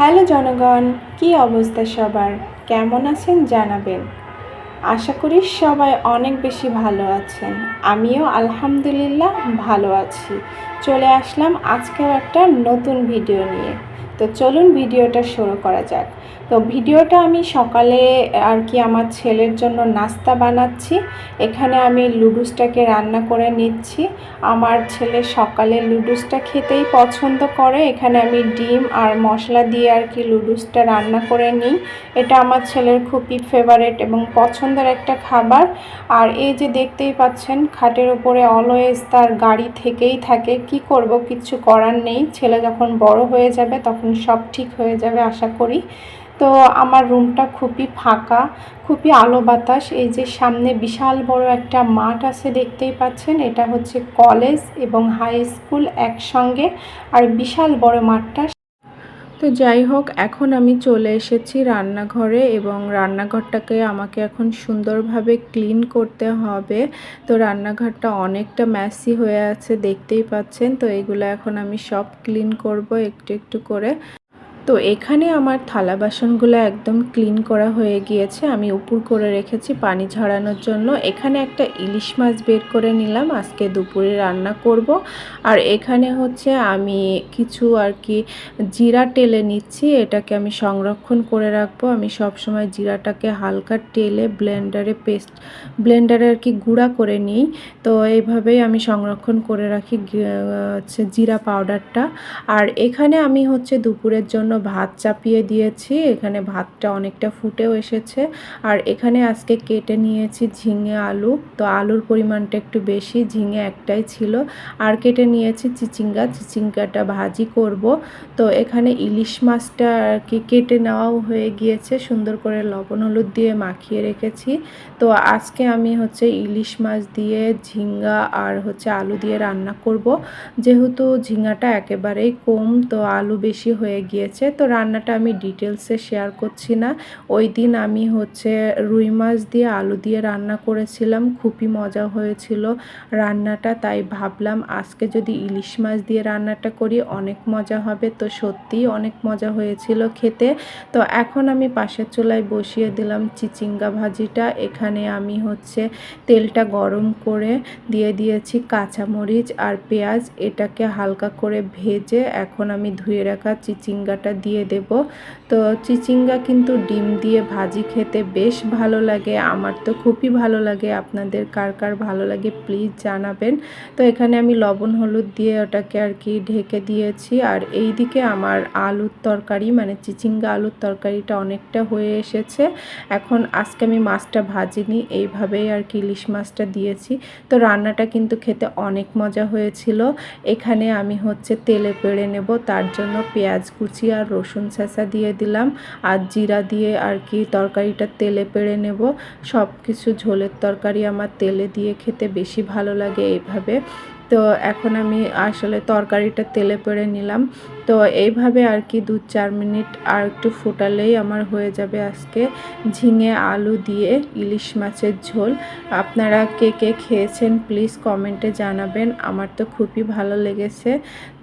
Hello জনগণ, কি অবস্থা সবার? কেমন আছেন জানাবেন। আশা করি সবাই অনেক বেশি ভালো আছেন। আমিও আলহামদুলিল্লাহ ভালো আছি। চলে আসলাম আজকেও একটা নতুন ভিডিও নিয়ে। তো চলুন ভিডিওটা শুরু করা যাক। তো ভিডিওটা আমি সকালে আর কি আমার ছেলের জন্য নাস্তা বানাচ্ছি। এখানে আমি লুডুসটাকে রান্না করে নিচ্ছি। আমার ছেলে সকালে লুডুসটা খেতেই পছন্দ করে। এখানে আমি ডিম আর মশলা দিয়ে আর কি লুডুসটা রান্না করে নিই। এটা আমার ছেলের খুবই ফেভারেট এবং পছন্দের একটা খাবার। আর এই যে দেখতেই পাচ্ছেন, খাটের উপরে অলওয়েজ তার গাড়ি থেকেই থাকে। কি করব, কিছু করার নেই। ছেলে যখন বড় হয়ে যাবে তখন সব ঠিক হয়ে যাবে, আশা করি। তো আমার রুমটা খুবই ফাঁকা, খুবই আলো বাতাস। এই যে সামনে বিশাল বড় একটা মাঠ আছে দেখতেই পাচ্ছেন, এটা হচ্ছে কলেজ এবং হাই স্কুল একসঙ্গে। আর বিশাল বড় মাঠটা তো যাই হোক, এখন আমি চলে এসেছি রান্নাঘরে এবং রান্নাঘরটাকে আমাকে এখন সুন্দরভাবে ক্লিন করতে হবে। তো রান্নাঘরটা অনেকটা ম্যাসি হয়ে আছে, দেখতেই পাচ্ছেন। তো এগুলো এখন আমি সব ক্লিন করব একটু একটু করে। তো এখানে আমার থালা বাসনগুলো একদম ক্লিন করা হয়ে গিয়েছে। আমি উপর করে রেখেছি পানি ঝরানোর জন্য। এখানে একটা ইলিশ মাছ বের করে নিলাম। আজকে দুপুরে রান্না করব। আর এখানে হচ্ছে আমি কিছু আর কি জিরা টেলে নিচ্ছি। এটাকে আমি সংরক্ষণ করে রাখব। আমি সব সময় জিরাটাকে হালকা টেলে ব্লেন্ডারে পেস্ট, ব্লেন্ডারে আর কি গুঁড়া করে নিই। তো এইভাবেই আমি সংরক্ষণ করে রাখি হচ্ছে জিরা পাউডারটা। আর এখানে আমি হচ্ছে দুপুরের জন্য ভাত চাপিয়ে দিয়েছি, এখানে ভাতটা অনেকটা ফুটেও এসেছে। আর এখানে আজকে কেটে নিয়েছি ঝিঙে আলু। তো আলুর পরিমাণটা একটু বেশি, ঝিঙে একটাই ছিল। আর কেটে নিয়েছি চিচিঙ্গা, চিচিঙ্গাটা ভাজি করব। তো এখানে ইলিশ মাছটা আর কি কেটে নেওয়াও হয়ে গিয়েছে। সুন্দর করে লবণ হলুদ দিয়ে মাখিয়ে রেখেছি। তো আজকে আমি হচ্ছে ইলিশ মাছ দিয়ে ঝিঙ্গা আর হচ্ছে আলু দিয়ে রান্না করব। যেহেতু ঝিঙ্গাটা একেবারেই কম, তো আলু বেশি হয়ে গিয়েছে। তো রান্নাটা আমি ডিটেলসে শেয়ার করছি না। ওই দিন আমি হচ্ছে রুই মাছ দিয়ে আলু দিয়ে রান্না করেছিলাম, খুবই মজা হয়েছিল রান্নাটা, তাই ভাবলাম আজকে যদি ইলিশ মাছ দিয়ে রান্নাটা করি, অনেক মজা হবে। তো সত্যিই অনেক মজা হয়েছিল খেতে। তো এখন আমি পাশের চুলায় বসিয়ে দিলাম চিচিঙ্গা ভাজিটা। এখানে আমি হচ্ছে তেলটা গরম করে দিয়ে দিয়েছি কাঁচামরিচ আর পেঁয়াজ। এটাকে হালকা করে ভেজে এখন আমি ধুয়ে রাখা চিচিঙ্গাটা দিয়ে দেব। তো চিচিঙ্গা কিন্তু ডিম দিয়ে ভাজি খেতে বেশ ভালো লাগে। আমার তো খুবই ভালো লাগে। আপনাদের কার কার ভালো লাগে প্লিজ জানাবেন। তো এখানে আমি লবণ, হলুদ দিয়ে ওটাকে আর কি ঢেকে দিয়েছি। আর এই দিকে আমার আলুর তরকারি মানে চিচিঙ্গা আলুর তরকারিটা অনেকটা হয়ে এসেছে। এখন আজকে আমি মাছটা ভাজিনি, এইভাবেই আর কি ইলিশ মাছটা দিয়েছি। তো রান্নাটা কিন্তু খেতে অনেক মজা হয়েছিল। এখানে আমি হচ্ছে তেলে পেড়ে নেব, তার জন্য পেঁয়াজ কুচি আর রসুন ছেঁচা দিয়ে দিলাম আর জিরা দিয়ে আর কি তরকারিটা তেলে পেড়ে নেব। সব কিছু ঝোলের তরকারি আমার তেলে দিয়ে খেতে বেশি ভালো লাগে এইভাবে। তো এখন আমি আসলে তরকারিটা তেলে পেড়ে নিলাম। তো এইভাবে আর কি দু চার মিনিট আর একটু ফোটালেই আমার হয়ে যাবে আজকে। ঝিঙে, আলু দিয়ে ইলিশ মাছের ঝোল। আপনারা কে কে খেয়েছেন প্লিজ কমেন্টে জানাবেন। আমার তো খুবই ভালো লেগেছে।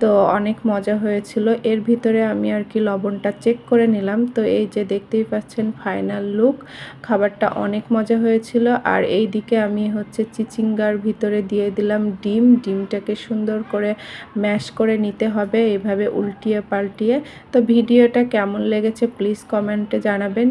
তো অনেক মজা হয়েছিল। এর ভিতরে আমি আর কি লবণটা চেক করে নিলাম। তো এই যে দেখতেই পাচ্ছেন ফাইনাল লুক খাবারটা অনেক মজা হয়েছিল। আর এই দিকে আমি হচ্ছে চিচিঙ্গার ভিতরে দিয়ে দিলাম ডিম। ডিম ডিমটাকে সুন্দর করে ম্যাশ করে নিতে হবে, এভাবে উল্টিয়ে পাল্টিয়ে। তো ভিডিওটা কেমন লেগেছে প্লিজ কমেন্টে জানাবেন।